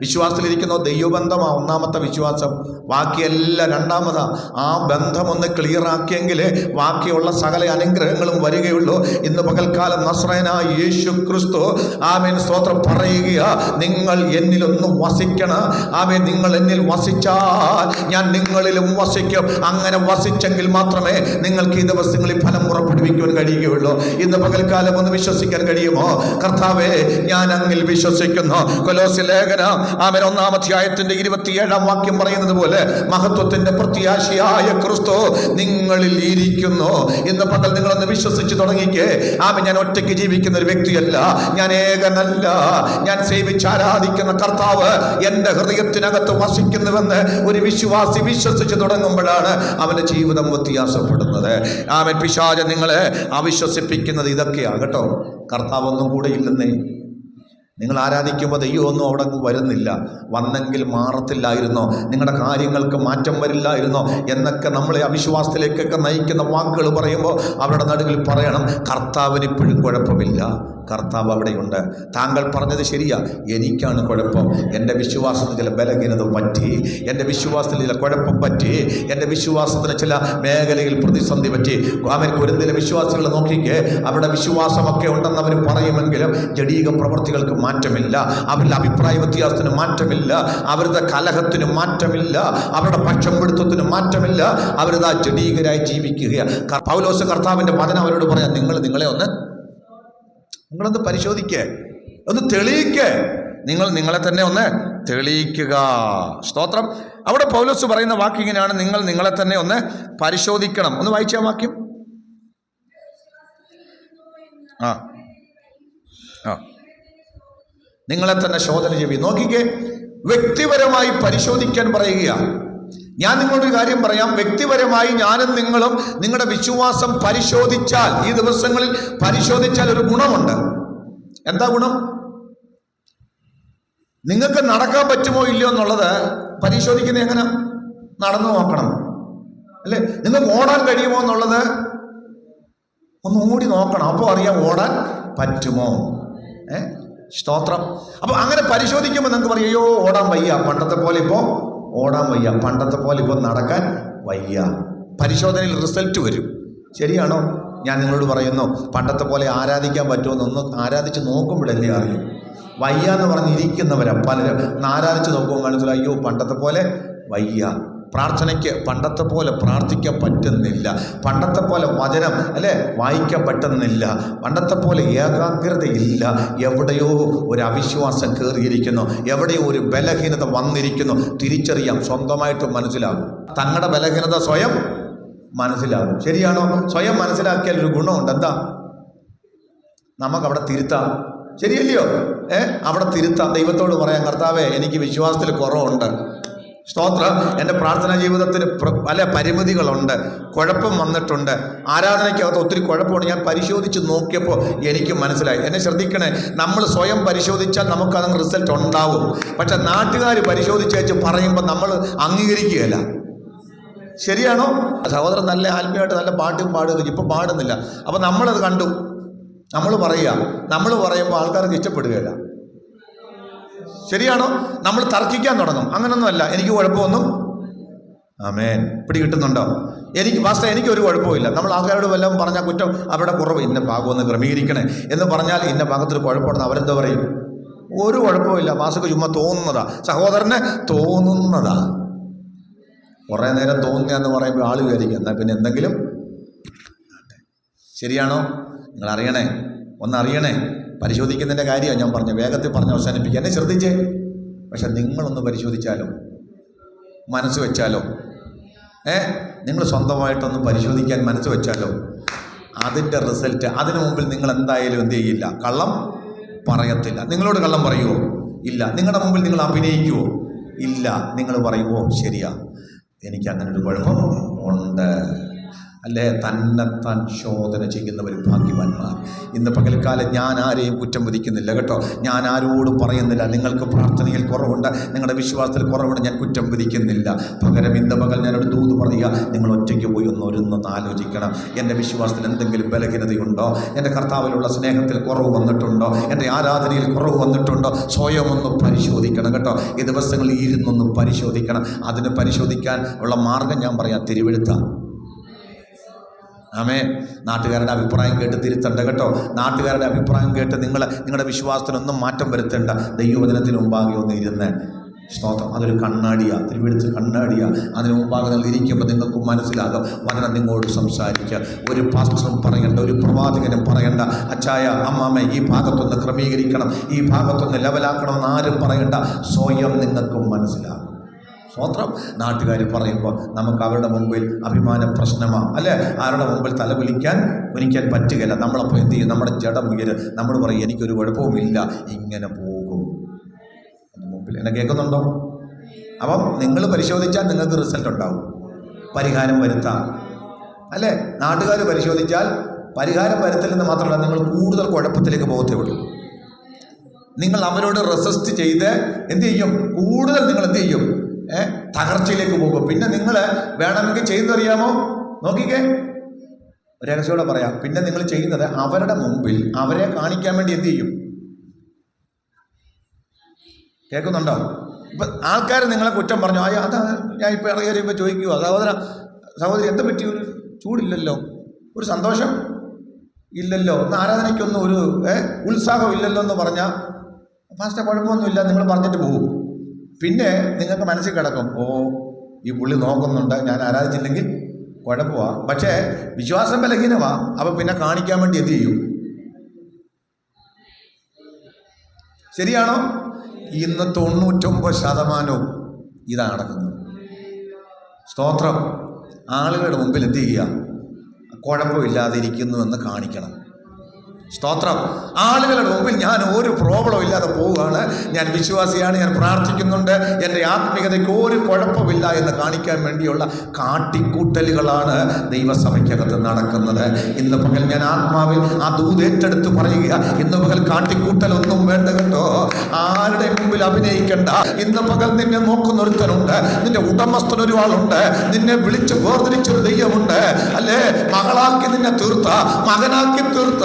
[SPEAKER 1] വിശ്വാസത്തിലിരിക്കുന്ന ദൈവബന്ധമാണ് ഒന്നാമത്തെ വിശ്വാസം. ബാക്കിയെല്ലാം രണ്ടാമതാ ആ ബന്ധം ഒന്ന് ക്ലിയർ ആക്കിയെങ്കിലേ ബാക്കിയുള്ള സകല അനുഗ്രഹങ്ങളും വരികയുള്ളൂ. ഇന്ന് പകൽക്കാലം നസ്രയനായ യേശു ക്രിസ്തു ആമേൻ സ്തോത്രം പറയുക നിങ്ങൾ എന്നിലൊന്ന് വസിക്കണം ആമേൻ നിങ്ങൾ എന്നിൽ വസിച്ചാൽ ഞാൻ നിങ്ങളിലും വസിക്കും. അങ്ങനെ വസിച്ചെങ്കിൽ മാത്രമേ നിങ്ങൾക്ക് ഈ ദിവസങ്ങളിൽ ഫലം പുറപ്പെടുവിക്കുവാൻ കഴിയുകയുള്ളൂ. ഇന്ന് പകൽക്കാലം ഒന്ന് വിശ്വസിക്കാൻ കഴിയുമോ? കർത്താവേ ഞാൻ അങ്ങിൽ വിശ്വസിക്കുന്നു. കൊലോസി ലേഖന ആമൻ. ഒന്നാം അധ്യായത്തിന്റെ ഇരുപത്തിയേഴാം വാക്യം പറയുന്നത് പോലെ മഹത്വത്തിന്റെ പ്രത്യാശയായ ക്രിസ്തു നിങ്ങളിൽ ഇരിക്കുന്നു. ഇന്ന് പകൽ നിങ്ങളൊന്ന് വിശ്വസിച്ച് തുടങ്ങിക്കേ. ആമൻ ഞാൻ ഒറ്റയ്ക്ക് ജീവിക്കുന്ന ഒരു വ്യക്തിയല്ല. ഞാൻ ഏകനല്ല. ഞാൻ സേവിച്ച് ആരാധിക്കുന്ന കർത്താവ് എന്റെ ഹൃദയത്തിനകത്ത് വസിക്കുന്നുവെന്ന് ഒരു വിശ്വാസി വിശ്വസിച്ച് തുടങ്ങുമ്പോഴാണ് അവന്റെ ജീവിതം വ്യത്യാസപ്പെടുന്നത്. ആമൻ പിശാച നിങ്ങളെ അവിശ്വസിപ്പിക്കുന്നത് ഇതൊക്കെയാണ് കേട്ടോ കർത്താവൊന്നും കൂടെ ഇല്ലെന്നേ. നിങ്ങൾ ആരാധിക്കുമ്പോൾ ദൈവമൊന്നും അവിടെ വരുന്നില്ല. വന്നെങ്കിൽ മാറത്തില്ലായിരുന്നോ? നിങ്ങളുടെ കാര്യങ്ങൾക്ക് മാറ്റം വരില്ലായിരുന്നോ? എന്നൊക്കെ നമ്മളെ അവിശ്വാസത്തിലേക്കൊക്കെ നയിക്കുന്ന വാക്കുകൾ പറയുമ്പോൾ അവരുടെ നടുവിൽ പറയണം കർത്താവിന് ഇപ്പോഴും കുഴപ്പമില്ല. കർത്താവ് അവിടെയുണ്ട്. താങ്കൾ പറഞ്ഞത് ശരിയാ. എനിക്കാണ് കുഴപ്പം. എന്റെ വിശ്വാസത്തിന് ചില ബലഹീനത പറ്റി. എന്റെ വിശ്വാസത്തിൽ ചില കുഴപ്പം പറ്റി. എന്റെ വിശ്വാസത്തിന് ചില മേഖലയിൽ പ്രതിസന്ധി പറ്റി. അവൻ കുരുന്നിലെ വിശ്വാസികൾ നോക്കിക്ക്. അവിടെ വിശ്വാസമൊക്കെ ഉണ്ടെന്ന് അവർ പറയുമെങ്കിലും ജടീക പ്രവർത്തികൾക്ക് മാറ്റമില്ല. അവരുടെ അഭിപ്രായ വ്യത്യാസത്തിന് മാറ്റമില്ല. അവരുടെ കലഹത്തിന് മാറ്റമില്ല. അവരുടെ പക്ഷം പിടുത്തത്തിന് മാറ്റമില്ല. അവരിതാ ജടീകരായി ജീവിക്കുകയാണ് ക- പൗലോസ് കർത്താവിന്റെ വചനം അവരോട് പറയാം നിങ്ങൾ നിങ്ങളെ ഒന്ന് നിങ്ങളൊന്ന് പരിശോധിക്കേ. ഒന്ന് തെളിയിക്കേ. നിങ്ങൾ നിങ്ങളെ തന്നെ ഒന്ന് തെളിയിക്കുക. സ്തോത്രം. അവിടെ പൗലോസ് പറയുന്ന വാക്ക് ഇങ്ങനെയാണ്. നിങ്ങൾ നിങ്ങളെ തന്നെ ഒന്ന് പരിശോധിക്കണം. ഒന്ന് വായിച്ച വാക്യം. ആ. ആ. നിങ്ങളെ തന്നെ ശോധന ചെയ്യും നോക്കിക്കേ. വ്യക്തിപരമായി പരിശോധിക്കാൻ പറയുകയാണ്. ഞാൻ നിങ്ങളൊരു കാര്യം പറയാം. വ്യക്തിപരമായി ഞാനും നിങ്ങളും നിങ്ങളുടെ വിശ്വാസം പരിശോധിച്ചാൽ ഈ ദിവസങ്ങളിൽ പരിശോധിച്ചാൽ ഒരു ഗുണമുണ്ട്. എന്താ ഗുണം? നിങ്ങൾക്ക് നടക്കാൻ പറ്റുമോ ഇല്ലയോ എന്നുള്ളത് പരിശോധിക്കുന്നത് എങ്ങനെ? നടന്നു നോക്കണം. അല്ലേ? നിങ്ങൾക്ക് ഓടാൻ കഴിയുമോ എന്നുള്ളത് ഒന്ന് നോക്കണം. അപ്പോൾ അറിയാം ഓടാൻ പറ്റുമോ? ഏ? സ്തോത്രം. അപ്പോൾ അങ്ങനെ പരിശോധിക്കുമ്പോൾ നിങ്ങൾക്ക് പറയും അയ്യോ ഓടാൻ വയ്യ. പണ്ടത്തെ പോലെ ഇപ്പോൾ ഓടാൻ വയ്യ. പണ്ടത്തെ പോലെ ഇപ്പോൾ നടക്കാൻ വയ്യ. പരിശോധനയിൽ റിസൾട്ട് വരും. ശരിയാണോ? ഞാൻ നിങ്ങളോട് പറയുന്നു പണ്ടത്തെ പോലെ ആരാധിക്കാൻ പറ്റുമോ എന്നൊന്ന് ആരാധിച്ച് നോക്കുമ്പോഴല്ലേ അറിയും. വയ്യ എന്ന് പറഞ്ഞിരിക്കുന്നവരാണ് പലരും. ആരാധിച്ച് നോക്കുമ്പോൾ മനസ്സിലായി അയ്യോ പണ്ടത്തെ പോലെ വയ്യ. പ്രാർത്ഥനയ്ക്ക് പണ്ടത്തെ പോലെ പ്രാർത്ഥിക്കാൻ പറ്റുന്നില്ല. പണ്ടത്തെ പോലെ വചനം അല്ലേ? വായിക്കാൻ പറ്റുന്നില്ല. പണ്ടത്തെ പോലെ ഏകാഗ്രതയില്ല. എവിടെയോ ഒരു അവിശ്വാസം കയറിയിരിക്കുന്നു എവിടെയോ ഒരു ബലഹീനത വന്നിരിക്കുന്നു. തിരിച്ചറിയാം. സ്വന്തമായിട്ട് മനസ്സിലാകും. തങ്ങളുടെ ബലഹീനത സ്വയം മനസ്സിലാകും. ശരിയാണോ? സ്വയം മനസ്സിലാക്കിയാൽ ഒരു ഗുണമുണ്ട്. എന്താ? നമുക്ക് അവിടെ തിരുത്താം. ശരിയല്ലയോ? ഏ? അവിടെ തിരുത്താം. ദൈവത്തോട് പറയാം കർത്താവേ എനിക്ക് വിശ്വാസത്തിൽ കുറവുണ്ട്. സ്തോത്രം. എന്റെ പ്രാർത്ഥനാ ജീവിതത്തിന് പല പരിമിതികളുണ്ട്. കുഴപ്പം വന്നിട്ടുണ്ട്. ആരാധനയ്ക്കകത്ത് ഒത്തിരി കുഴപ്പമുണ്ട്. ഞാൻ പരിശോധിച്ച് നോക്കിയപ്പോൾ എനിക്ക് മനസ്സിലായി. എന്നെ ശ്രദ്ധിക്കണേ നമ്മൾ സ്വയം പരിശോധിച്ചാൽ നമുക്കതങ്ങ് റിസൾട്ട് ഉണ്ടാവും. പക്ഷെ നാട്ടുകാർ പരിശോധിച്ച് പറയുമ്പോൾ നമ്മൾ അംഗീകരിക്കുകയല്ല. ശരിയാണോ? സഹോദരൻ നല്ല ആത്മീയമായിട്ട് നല്ല പാട്ടും പാടുക ഇപ്പം പാടുന്നില്ല. അപ്പം നമ്മളത് കണ്ടു. നമ്മൾ പറയുക. നമ്മൾ പറയുമ്പോൾ ആൾക്കാർക്ക് ഇഷ്ടപ്പെടുകയില്ല. ശരിയാണോ? നമ്മൾ തർക്കിക്കാൻ തുടങ്ങും. അങ്ങനൊന്നുമല്ല. എനിക്ക് കുഴപ്പമൊന്നും ആമേൻ. പിടി കിട്ടുന്നുണ്ടോ? എനിക്ക് പാസ്റ്റർ എനിക്കൊരു കുഴപ്പമില്ല നമ്മൾ ആൾക്കാരോട് വല്ലതും പറഞ്ഞാൽ കുറ്റം അവരുടെ കുറവ് ഇന്ന ഭാഗം ഒന്ന് ക്രമീകരിക്കണേ എന്ന് പറഞ്ഞാൽ ഇന്ന ഭാഗത്തൊരു കുഴപ്പമുണ്ടെന്ന് അവരെന്താ പറയും? ഒരു കുഴപ്പമില്ല മാസക്ക് ചുമ്മാ തോന്നുന്നതാ. സഹോദരന് തോന്നുന്നതാ. കുറേ നേരം തോന്നുക തോന്നിയെന്ന് പറയുമ്പോൾ ആൾ വിചാരിക്കും എന്നാൽ പിന്നെ എന്തെങ്കിലും? ശരിയാണോ? നിങ്ങൾ അറിയണേ ഒന്ന് അറിയണേ പരിശോധിക്കുന്നതിന്റെ കാര്യമാണ് ഞാൻ പറഞ്ഞു വേഗത്തിൽ പറഞ്ഞ് അവസാനിപ്പിക്കുക. എന്നെ ശ്രദ്ധിച്ചേ. പക്ഷെ നിങ്ങളൊന്ന് പരിശോധിച്ചാലോ? മനസ്സ് വെച്ചാലോ? ഏ? നിങ്ങൾ സ്വന്തമായിട്ടൊന്ന് പരിശോധിക്കാൻ മനസ്സ് വെച്ചാലോ? അതിന്റെ റിസൾട്ട് അതിനു മുമ്പിൽ നിങ്ങൾ എന്തായാലും എന്ത് ചെയ്യില്ല. കള്ളം പറയത്തില്ല. നിങ്ങളോട് കള്ളം പറയുമോ ഇല്ല. നിങ്ങളുടെ മുമ്പിൽ നിങ്ങൾ അഭിനയിക്കുമോ ഇല്ല. നിങ്ങൾ പറയുമോ ശരിയാ. എനിക്ക് അങ്ങനെ ഒരു കുഴപ്പം ഉണ്ട്. അല്ലേ? തന്നെത്താൻ ശോധന ചെയ്യുന്നവർ ഭാഗ്യവാന്മാർ. ഇന്ന് പകൽക്കാലം ഞാൻ ആരെയും കുറ്റം വിധിക്കുന്നില്ല കേട്ടോ. ഞാൻ ആരോടും പറയുന്നില്ല. നിങ്ങൾക്ക് പ്രാർത്ഥനയിൽ കുറവുണ്ട് നിങ്ങളുടെ വിശ്വാസത്തിൽ കുറവുണ്ട് ഞാൻ കുറ്റം വിധിക്കുന്നില്ല. പകരം ഇന്ന് പകൽ ഞാനൊരു ദൂത് പറയുക നിങ്ങൾ ഒറ്റയ്ക്ക് പോയി ഒന്ന് ഒരുന്നൊന്ന് ആലോചിക്കണം. എന്റെ വിശ്വാസത്തിൽ എന്തെങ്കിലും ബലഹീനതയുണ്ടോ? എന്റെ കർത്താവിലുള്ള സ്നേഹത്തിൽ കുറവ് വന്നിട്ടുണ്ടോ? എന്റെ ആരാധനയിൽ കുറവ് വന്നിട്ടുണ്ടോ? സ്വയം ഒന്ന് പരിശോധിക്കണം കേട്ടോ. ഈ ദിവസങ്ങളിൽ ഇരുന്നൊന്ന് പരിശോധിക്കണം. അതിന് പരിശോധിക്കാൻ ഉള്ള മാർഗം ഞാൻ പറയാം. തിരുവെഴുത്താണ് ആമേ നാട്ടുകാരുടെ അഭിപ്രായം കേട്ട് തിരുത്തണ്ട കേട്ടോ. നാട്ടുകാരുടെ അഭിപ്രായം കേട്ട് നിങ്ങൾ നിങ്ങളുടെ വിശ്വാസത്തിനൊന്നും മാറ്റം വരുത്തേണ്ട. ദൈവവചനത്തിന് മുമ്പാകെ ഒന്ന് ഇരുന്ന് സ്തോത്രം. അതൊരു കണ്ണാടിയാ. തിരുവെടുത്ത് കണ്ണാടിയാ. അതിന് മുമ്പാകെ നിങ്ങൾ ഇരിക്കുമ്പോൾ നിങ്ങൾക്ക് മനസ്സിലാകും. വചനം നിങ്ങളോട് സംസാരിക്കുക. ഒരു പാസ്റ്ററും പറയണ്ട ഒരു പ്രവാചകനും പറയണ്ട. അച്ചായ അമ്മാമ്മ ഈ ഭാഗത്തൊന്ന് ക്രമീകരിക്കണം. ഈ ഭാഗത്തൊന്ന് ലെവലാക്കണമെന്ന് ആരും പറയണ്ട. സ്വയം നിങ്ങൾക്കും മനസ്സിലാകും. സ്വോത്രം നാട്ടുകാർ പറയുമ്പോൾ നമുക്ക് അവരുടെ മുമ്പിൽ അഭിമാന പ്രശ്നമാണ് അല്ലേ? ആരുടെ മുമ്പിൽ തല കുലിക്കാൻ കുനിക്കാൻ പറ്റുകയില്ല. നമ്മളപ്പോൾ എന്ത് ചെയ്യും? നമ്മുടെ ജഡം ഉയര്. നമ്മൾ പറയും എനിക്കൊരു കുഴപ്പവുമില്ല ഇങ്ങനെ പോകും. മുമ്പിൽ. എന്നെ കേൾക്കുന്നുണ്ടോ? അപ്പം നിങ്ങൾ പരിശോധിച്ചാൽ നിങ്ങൾക്ക് റിസൾട്ട് ഉണ്ടാവും. പരിഹാരം വരുത്താം അല്ലേ? നാട്ടുകാർ പരിശോധിച്ചാൽ പരിഹാരം വരുത്തില്ലെന്ന് മാത്രമല്ല നിങ്ങൾ കൂടുതൽ കുഴപ്പത്തിലേക്ക് പോകത്തേ ഉള്ളൂ. നിങ്ങൾ അവരോട് റെസിസ്റ്റ് ചെയ്ത് എന്ത് ചെയ്യും? കൂടുതൽ നിങ്ങൾ എന്ത് ചെയ്യും? തകർച്ചയിലേക്ക് പോകും. പിന്നെ നിങ്ങൾ വേണമെങ്കിൽ ചെയ്യുന്നറിയാമോ നോക്കിക്കേ. രഹസ്യോടെ പറയാം. പിന്നെ നിങ്ങൾ ചെയ്യുന്നത് അവരുടെ മുമ്പിൽ അവരെ കാണിക്കാൻ വേണ്ടി എന്ത് ചെയ്യും? കേൾക്കുന്നുണ്ടോ? ഇപ്പൊ ആൾക്കാർ നിങ്ങളെ കുറ്റം പറഞ്ഞു ആ അതാ ഞാൻ ഇപ്പോൾ ഇറങ്ങി വരുമ്പോൾ ചോദിക്കുമോ സഹോദര സഹോദരി എന്താ പറ്റി? ഒരു ചൂടില്ലല്ലോ? ഒരു സന്തോഷം ഇല്ലല്ലോ? ഒന്ന് ആരാധനയ്ക്കൊന്നും ഒരു ഉത്സാഹം ഇല്ലല്ലോ എന്ന് പറഞ്ഞാൽ ഫാസ്റ്റ് കുഴപ്പമൊന്നുമില്ല നിങ്ങൾ പറഞ്ഞിട്ട് പോകും പിന്നെ നിങ്ങൾക്ക് മനസ്സിൽ കിടക്കും ഓ ഈ പുള്ളി നോക്കുന്നുണ്ട് ഞാൻ ആരാധിച്ചില്ലെങ്കിൽ കുഴപ്പമാ. പക്ഷേ വിശ്വാസം ബലഹീനമാ അപ്പം പിന്നെ കാണിക്കാൻ വേണ്ടി എന്ത് ചെയ്യും? ശരിയാണോ? ഇന്ന് തൊണ്ണൂറ്റൊമ്പത് ശതമാനവും ഇതാണ് നടക്കുന്നത്. സ്തോത്രം. ആളുകളുടെ മുമ്പിൽ എന്ത് ചെയ്യുക? കുഴപ്പമില്ലാതിരിക്കുന്നു എന്ന് കാണിക്കണം. സ്തോത്രം. ആളുകളുടെ മുമ്പിൽ ഞാൻ ഒരു പ്രോബ്ലം ഇല്ലാതെ പോവുകയാണ്. ഞാൻ വിശ്വാസിയാണ് ഞാൻ പ്രാർത്ഥിക്കുന്നുണ്ട്. എന്റെ ആത്മീയതയ്ക്ക് ഒരു കുഴപ്പമില്ല എന്ന് കാണിക്കാൻ വേണ്ടിയുള്ള കാട്ടിക്കൂട്ടലുകളാണ് ദൈവസഭയ്ക്കകത്ത് നടക്കുന്നത്. ഇന്ന് പകൽ ഞാൻ ആത്മാവിൽ ആ ദൂത് ഏറ്റെടുത്ത് പറയുക ഇന്ന് പകൽ കാട്ടിക്കൂട്ടലൊന്നും വേണ്ട കേട്ടോ. ആരുടെ മുമ്പിൽ അഭിനയിക്കണ്ട. ഇന്ന് പകൽ നിന്നെ നോക്കുന്ന ഒരുത്തനുണ്ട് നിന്റെ ഉടമസ്ഥൻ ഒരാളുണ്ട് നിന്നെ വിളിച്ച് വേർതിരിച്ചൊരു ദൈവമുണ്ട്. അല്ലേ? മകളാക്കി നിന്നെ തീർത്ത മകനാക്കി തീർത്ത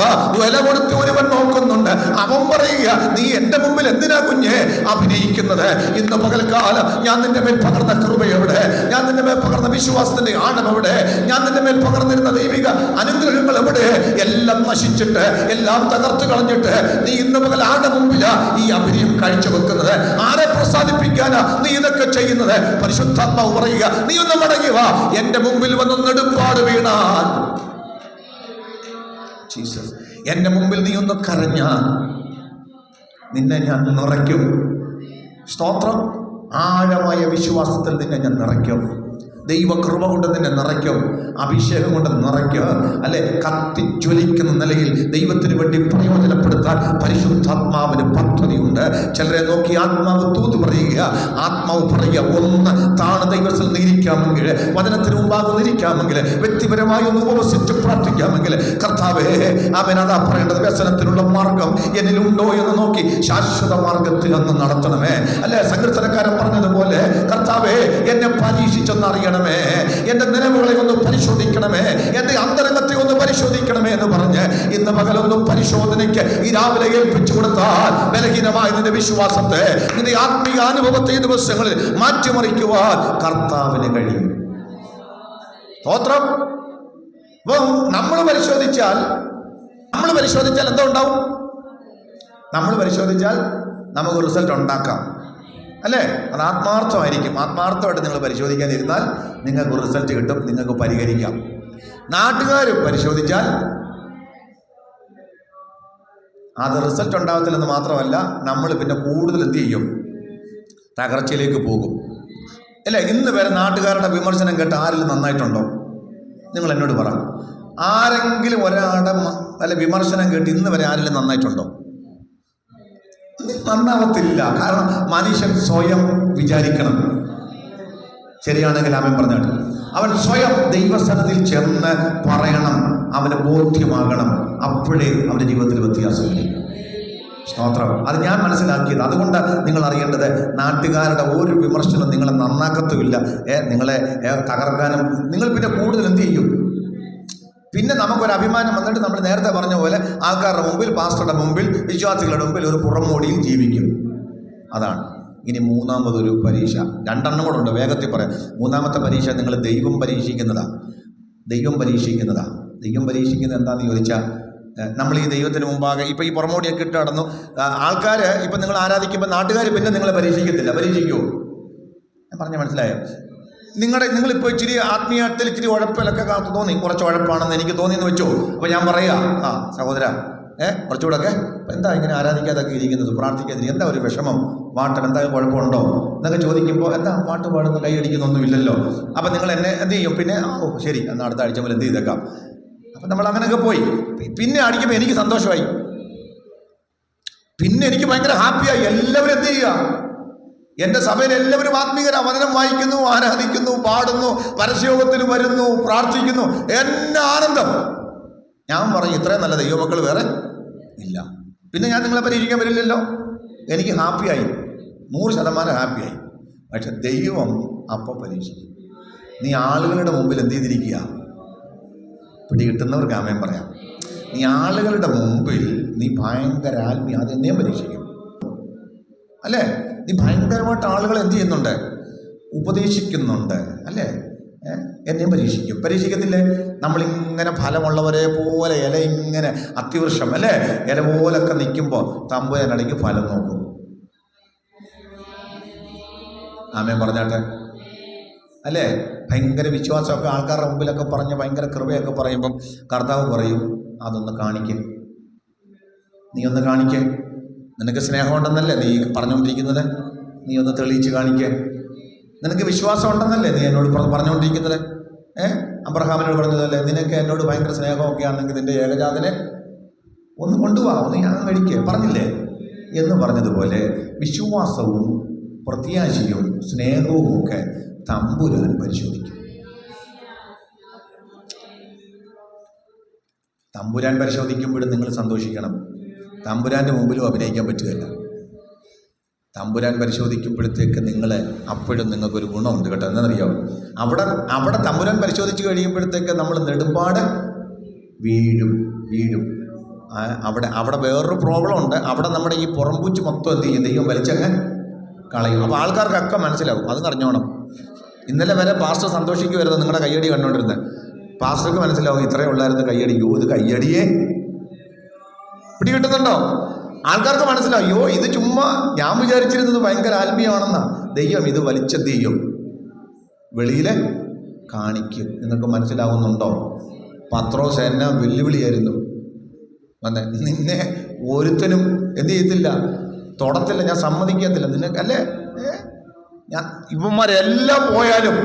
[SPEAKER 1] വില കൊടുത്ത് ഒരുവൻ നോക്കുന്നുണ്ട്. അവൻ പറയുക നീ എന്റെ മുമ്പിൽ എന്തിനാ കുഞ്ഞെ അഭിനയിക്കുന്നത്? ഇന്ന് പകൽക്കാലം ഞാൻ നിന്റെ മേൽ പകർന്ന കൃപ എവിടെ? ഞാൻ നിന്റെ മേൽ പകർന്ന വിശ്വാസത്തിന്റെ ആഴം എവിടെ? ഞാൻ നിന്റെ മേൽ പകർന്നിരുന്ന ദൈവിക അനുഗ്രഹങ്ങൾ എവിടെ? എല്ലാം നശിച്ചിട്ട് എല്ലാം തകർത്ത് കളഞ്ഞിട്ട് നീ ഇന്ന് പകൽ ആടെ മുമ്പിലാ ഈ അഭിനയം കാഴ്ചവെക്കുന്നത്? ആരെ പ്രസാദിപ്പിക്കാനാ നീ ഇതൊക്കെ ചെയ്യുന്നത്? പരിശുദ്ധാത്മാവ് പറയുക നീ ഒന്ന് മടങ്ങി വാ. എന്റെ മുമ്പിൽ വന്ന് നെടുപ്പാട് വീണാൽ ജീസസ്. എന്റെ മുമ്പിൽ നീ ഒന്ന് കരഞ്ഞാൽ നിന്നെ ഞാൻ നിറയ്ക്കും. സ്തോത്രം. ആഴമായ വിശ്വാസത്തിൽ നിന്നെ ഞാൻ നിറയ്ക്കും. ദൈവകൃപ കൊണ്ട് നിന്നെ നിറയ്ക്കും അഭിഷേകം കൊണ്ട് നിറയ്ക്കും അല്ലെ? കത്തിജ്വലിക്കുന്ന നിലയിൽ ദൈവത്തിന് വേണ്ടി പ്രയോജനപ്പെടുത്താൻ പരിശുദ്ധാത്മാവിന് പദ്ധതിയുണ്ട്. ചിലരെ നോക്കി ആത്മാവ് തൂത്ത് പറയുക ആത്മാവ് പറയുക ഒന്ന് താണ് ദൈവത്തിൽ നിരിക്കാമെങ്കിൽ വചനത്തിന് മുമ്പാകെ നിരിക്കാമെങ്കിൽ വ്യക്തിപരമായി ഒന്ന് ഉപവസിച്ച് പ്രാർത്ഥിക്കാമെങ്കിൽ കർത്താവേ അവൻ അതാ പറയേണ്ടത് വ്യസനത്തിനുള്ള മാർഗം എന്നിലുണ്ടോ എന്ന് നോക്കി ശാശ്വത മാർഗത്തിൽ അന്ന് നടത്തണമേ. അല്ലെ? സങ്കീർത്തനക്കാരൻ പറഞ്ഞതുപോലെ കർത്താവേ എന്നെ പരീക്ഷിച്ചൊന്ന് അറിയണമേ എന്റെ നിലവുകളെ ഒന്ന് പരിശോധിക്കണമേ. എന്റെ അന്തരംഗത്തെ ഒന്ന് പരിശോധിക്കണമേ എന്ന് പറഞ്ഞ് ഇന്ന് പകലൊന്നും പരിശോധനയ്ക്ക് ഈ രാവിലെ ഏൽപ്പിച്ചു കൊടുത്താൽ ബലഹീനമായ നിന്റെ വിശ്വാസത്തെ നിന്റെ ആത്മീയ അനുഭവത്തെ ഈ ദിവസങ്ങളിൽ മാറ്റിമറിക്കുവാൻ കർത്താവിന് കഴിയും. സ്തോത്രം. അപ്പം നമ്മൾ പരിശോധിച്ചാൽ നമ്മൾ പരിശോധിച്ചാൽ എന്താ ഉണ്ടാവും? നമ്മൾ പരിശോധിച്ചാൽ നമുക്ക് റിസൾട്ട് ഉണ്ടാക്കാം. അല്ലേ? അത് ആത്മാർത്ഥമായിരിക്കും. ആത്മാർത്ഥമായിട്ട് നിങ്ങൾ പരിശോധിക്കാതിരുന്നാൽ നിങ്ങൾക്ക് റിസൾട്ട് കിട്ടും നിങ്ങൾക്ക് പരിഹരിക്കാം. നാട്ടുകാർ പരിശോധിച്ചാൽ അത് റിസൾട്ട് ഉണ്ടാകത്തില്ലെന്ന് മാത്രമല്ല നമ്മൾ പിന്നെ കൂടുതൽ എന്ത് ചെയ്യും? തകർച്ചയിലേക്ക് പോകും. അല്ല? ഇന്ന് വരെ നാട്ടുകാരുടെ വിമർശനം കേട്ട് ആരെങ്കിലും നന്നായിട്ടുണ്ടോ? നിങ്ങൾ എന്നോട് പറ. ആരെങ്കിലും ഒരാളുടെ അല്ല വിമർശനം കേട്ട് ഇന്ന് വരെ ആരിൽ നന്നായിട്ടുണ്ടോ? നന്നാവത്തില്ല കാരണം മനുഷ്യൻ സ്വയം വിചാരിക്കണം. ശരിയാണെങ്കിൽ അവൻ പറഞ്ഞു അവൻ സ്വയം ദൈവസ്ഥാനത്തിൽ ചെന്ന് പറയണം. അവന് ബോധ്യമാകണം. അപ്പോഴേ അവന്റെ ജീവിതത്തിൽ വ്യത്യാസം വരും. സ്തോത്രം. അത് ഞാൻ മനസ്സിലാക്കിയത്. അതുകൊണ്ട് നിങ്ങൾ അറിയേണ്ടത് നാട്ടുകാരുടെ ഒരു വിമർശനം നിങ്ങളെ നന്നാക്കത്തുമില്ല. നിങ്ങളെ തകർക്കാനും നിങ്ങൾ പിന്നെ കൂടുതൽ എന്ത് ചെയ്യും? പിന്നെ നമുക്കൊരു അഭിമാനം വന്നിട്ട് നമ്മൾ നേരത്തെ പറഞ്ഞ പോലെ ആൾക്കാരുടെ മുമ്പിൽ പാസ്റ്ററുടെ മുമ്പിൽ വിശ്വാസികളുടെ മുമ്പിൽ ഒരു പുറമോടിയിൽ ജീവിക്കും. അതാണ്. ഇനി മൂന്നാമതൊരു പരീക്ഷ. രണ്ടെണ്ണം കൂടെ ഉണ്ട് വേഗത്തിൽ പറയാം. മൂന്നാമത്തെ പരീക്ഷ നിങ്ങൾ ദൈവം പരീക്ഷിക്കുന്നതാ. ദൈവം പരീക്ഷിക്കുന്നതാ. ദൈവം പരീക്ഷിക്കുന്നത് എന്താണെന്ന് ചോദിച്ചാൽ നമ്മൾ ഈ ദൈവത്തിന് മുമ്പാകെ ഇപ്പോൾ ഈ പുറമോടിയൊക്കെ ഇട്ട് നടന്നു. ആൾക്കാർ ഇപ്പം നിങ്ങൾ ആരാധിക്കുമ്പോൾ നാട്ടുകാർ പിന്നെ നിങ്ങളെ പരീക്ഷിക്കത്തില്ല. പരീക്ഷിക്കുമോ ഞാൻ പറഞ്ഞ മനസ്സിലായോ? നിങ്ങളുടെ നിങ്ങളിപ്പോൾ ഇച്ചിരി ആത്മീയത്തിൽ ഇച്ചിരി ഉഴപ്പിലൊക്കെ തോന്നി. കുറച്ച് ഉഴപ്പാണെന്ന് എനിക്ക് തോന്നിയെന്ന് വെച്ചോ. അപ്പോൾ ഞാൻ പറയാ ആ സഹോദര ഏ കുറച്ചുകൂടെയൊക്കെ എന്താ ഇങ്ങനെ ആരാധിക്കാതൊക്കെ ഇരിക്കുന്നത്? പ്രാർത്ഥിക്കാതിരി എന്താ ഒരു വിഷമം? പാട്ട് എന്താ കുഴപ്പമുണ്ടോ? എന്നൊക്കെ ചോദിക്കുമ്പോൾ എന്താ പാട്ട് പാടുന്ന കൈയടിക്കുന്നൊന്നുമില്ലല്ലോ അപ്പം നിങ്ങൾ എന്നെ എന്ത് ചെയ്യും? പിന്നെ ഓ ശരി എന്നാൽ അടുത്ത ആഴ്ച മുതൽ എന്ത് ചെയ്തേക്കാം? അപ്പം നമ്മൾ അങ്ങനെയൊക്കെ പോയി. പിന്നെ അടിക്കുമ്പോൾ എനിക്ക് സന്തോഷമായി. പിന്നെ എനിക്ക് ഭയങ്കര ഹാപ്പിയായി. എല്ലാവരും എന്ത് ചെയ്യുക? എന്റെ സഭയിൽ എല്ലാവരും ആത്മീകര. വചനം വായിക്കുന്നു ആരാധിക്കുന്നു പാടുന്നു പരസ്യോഗത്തിന് വരുന്നു പ്രാർത്ഥിക്കുന്നു. എന്നെ ആനന്ദം. ഞാൻ പറയും ഇത്രയും നല്ല ദൈവമക്കൾ വേറെ ഇല്ല. പിന്നെ ഞാൻ നിങ്ങളെ പരീക്ഷിക്കാൻ വരില്ലല്ലോ എനിക്ക് ഹാപ്പിയായി നൂറ് ശതമാനം ഹാപ്പിയായി പക്ഷെ ദൈവം അപ്പോൾ പരീക്ഷിക്കും. നീ ആളുകളുടെ മുമ്പിൽ എന്ത് ചെയ്തിരിക്കുക? പിടികിട്ടുന്നവർക്ക് ആമയം പറയാം. നീ ആളുകളുടെ മുമ്പിൽ നീ ഭയങ്കര ആത്മീയ അതെന്നെയും പരീക്ഷിക്കും. അല്ലേ? നീ ഭയങ്കരമായിട്ട് ആളുകൾ എന്ത് ചെയ്യുന്നുണ്ട്? ഉപദേശിക്കുന്നുണ്ട്. അല്ലേ? എന്നെയും പരീക്ഷിക്കും. പരീക്ഷിക്കത്തില്ലേ? നമ്മളിങ്ങനെ ഫലമുള്ളവരെ പോലെ ഇല ഇങ്ങനെ അത്യവൃക്ഷം അല്ലേ? ഇല പോലൊക്കെ നിൽക്കുമ്പോൾ തമ്പുരനടയ്ക്ക് ഫലം നോക്കും. ആമേ പറഞ്ഞാട്ടെ. അല്ലേ? ഭയങ്കര വിശ്വാസമൊക്കെ ആൾക്കാരുടെ മുമ്പിലൊക്കെ പറഞ്ഞ് ഭയങ്കര കൃപയൊക്കെ പറയുമ്പം കർത്താവ് പറയും അതൊന്ന് കാണിക്കേ. നീ ഒന്ന് കാണിക്കേ. നിനക്ക് സ്നേഹമുണ്ടെന്നല്ലേ നീ പറഞ്ഞുകൊണ്ടിരിക്കുന്നത്? നീ ഒന്ന് തെളിയിച്ച് കാണിക്കേ. നിനക്ക് വിശ്വാസം ഉണ്ടെന്നല്ലേ നീ എന്നോട് പറ- പറഞ്ഞുകൊണ്ടിരിക്കുന്നത്? ഏ? അബ്രഹാമിനോട് പറഞ്ഞതല്ലേ നിനക്ക് എന്നോട് ഭയങ്കര സ്നേഹമൊക്കെ ആണെങ്കിൽ നിന്റെ ഏകജാതനെ ഒന്ന് കൊണ്ടുപോവാ ഒന്ന് ഞാൻ കഴിക്കേ. പറഞ്ഞില്ലേ? എന്ന് പറഞ്ഞതുപോലെ വിശ്വാസവും പ്രത്യാശയും സ്നേഹവും ഒക്കെ തമ്പുരാൻ പരിശോധിക്കും. തമ്പുരാൻ പരിശോധിക്കുമ്പോഴും നിങ്ങൾ സന്തോഷിക്കണം. തമ്പുരാന്റെ മുമ്പിലും അഭിനയിക്കാൻ പറ്റുകയില്ല. തമ്പുരാൻ പരിശോധിക്കുമ്പോഴത്തേക്ക് നിങ്ങൾ അപ്പോഴും നിങ്ങൾക്കൊരു ഗുണമുണ്ട് കേട്ടോ. എന്നറിയോ അവിടെ അവിടെ തമ്പുരാൻ പരിശോധിച്ച് കഴിയുമ്പോഴത്തേക്ക് നമ്മൾ നെടുമ്പാട് വീഴും വീഴും. അവിടെ അവിടെ വേറൊരു പ്രോബ്ലം ഉണ്ട്. അവിടെ നമ്മുടെ ഈ പുറംപൂച്ച് മൊത്തം എന്ത് ചെയ്യും? ദൈവം വലിച്ചങ്ങ് കളയും. അപ്പോൾ ആൾക്കാർക്കൊക്കെ മനസ്സിലാവും. അത് അറിഞ്ഞോണം. ഇന്നലെ വരെ പാസ്റ്റർ സന്തോഷിക്കുമായിരുന്നു നിങ്ങളുടെ കയ്യടി കണ്ടുകൊണ്ടിരുന്നത് പാസ്റ്റർക്ക് മനസ്സിലാവും ഇത്രയേ ഉള്ളായിരുന്നു കയ്യടി. ഇത് കയ്യടിയേ. പിടികിട്ടുന്നുണ്ടോ? ആൾക്കാർക്ക് മനസ്സിലാവും അയ്യോ ഇത് ചുമ്മാ ഞാൻ വിചാരിച്ചിരുന്നത് ഭയങ്കര ആത്മീയമാണെന്നാ. ദൈവം ഇത് വലിച്ചെന്ത് ചെയ്യും? വെളിയിൽ കാണിക്കും നിങ്ങൾക്ക് മനസ്സിലാവുന്നുണ്ടോ? പത്രോ എന്നെ വെല്ലുവിളിയായിരുന്നു. വന്നെ നിന്നെ ഒരുത്തനും എന്ത് ചെയ്യത്തില്ല തൊടത്തില്ല ഞാൻ സമ്മതിക്കത്തില്ല. നിനക്ക് അല്ലേ? ഞാൻ ഇവന്മാരെല്ലാം പോയാലും